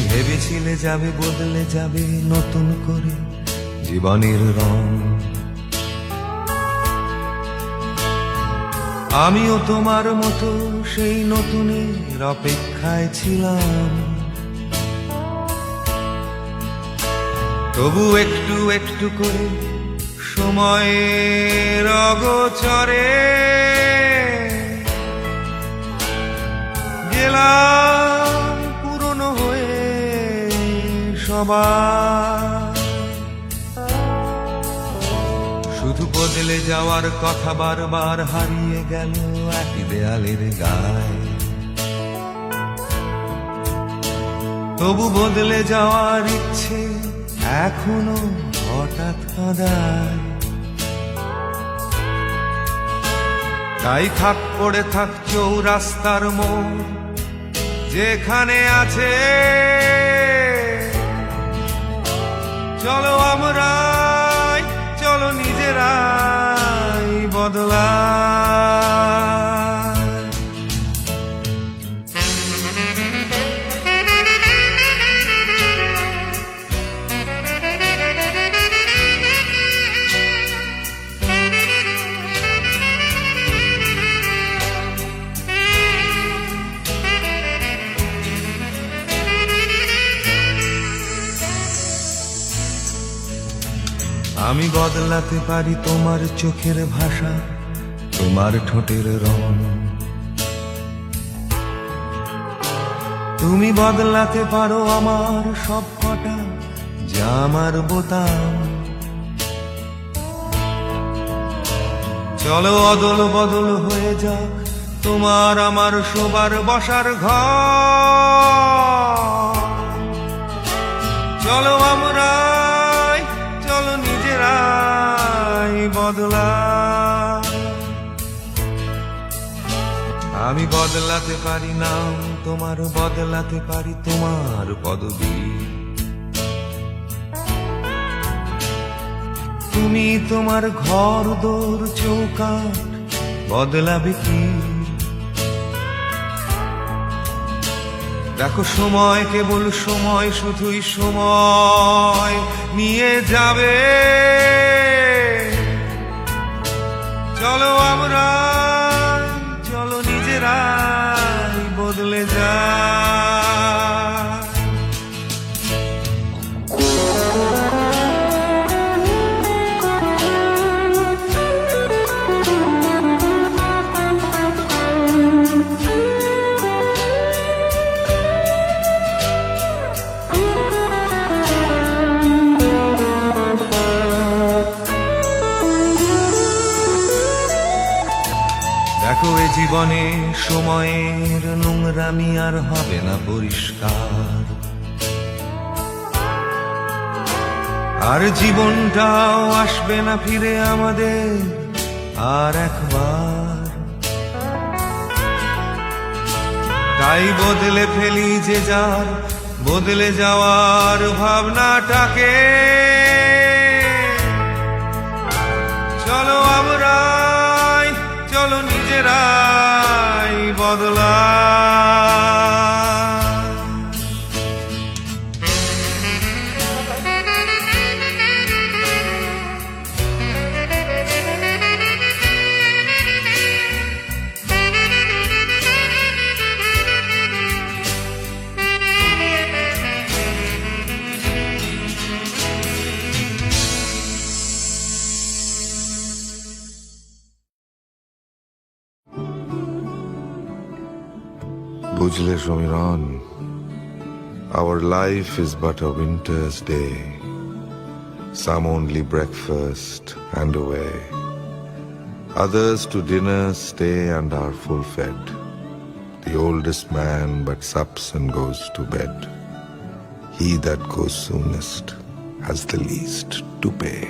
বদলে যাবে বদলে যাবে নতুন করে জীবনের রং। আমিও তোমার মতো সেই নতুনের অপেক্ষায় ছিলাম। তবু একটু একটু করে সময়ের অগোচরে গেলাম। শুধু বদলে যাওয়ার কথা বারবার হারিয়ে গেল একই দেয়ালের গায়ে। তবু বদলে যাওয়ার ইচ্ছে এখনও হঠাৎ কাঁদায়। তাই থাক পড়ে থাক চৌরাস্তার মোড়, যেখানে আছে নিজেরাই বদলা আমি বদলাতে পারি তোমার চোখের ভাষা, তোমার ঠোঁটের রং। তুমি বদলাতে পারো আমার সব কটা, যা আমার বোতাম। চলো অদল বদল হয়ে যাক, তোমার আমার শোবার বসার ঘর। চলো বদলা। আমি বদলাতে পারি নাম তোমার বদলাতে পারি তোমার পদবী। তুমি তোমার ঘর দোর চৌকাট বদলাবে কি? দেখো সময়, কেবল সময়, শুধুই সময় নিয়ে যাবে। দেখো এ জীবনে সময়ের নোংরামি আর হবে না পরিষ্কার। আর জীবনটাও আসবে না ফিরে আমাদের আর একবার। তাই বদলে ফেলি যে যার, বদলে যাওয়ার ভাবনাটাকে। চলো আমরা নিজেরাই বদলা বুঝলে সমীরণ Our life is but a winter's day, some only breakfast and away. Others to dinner stay and are full fed. The oldest man but sups and goes to bed. He that goes soonest has the least to pay.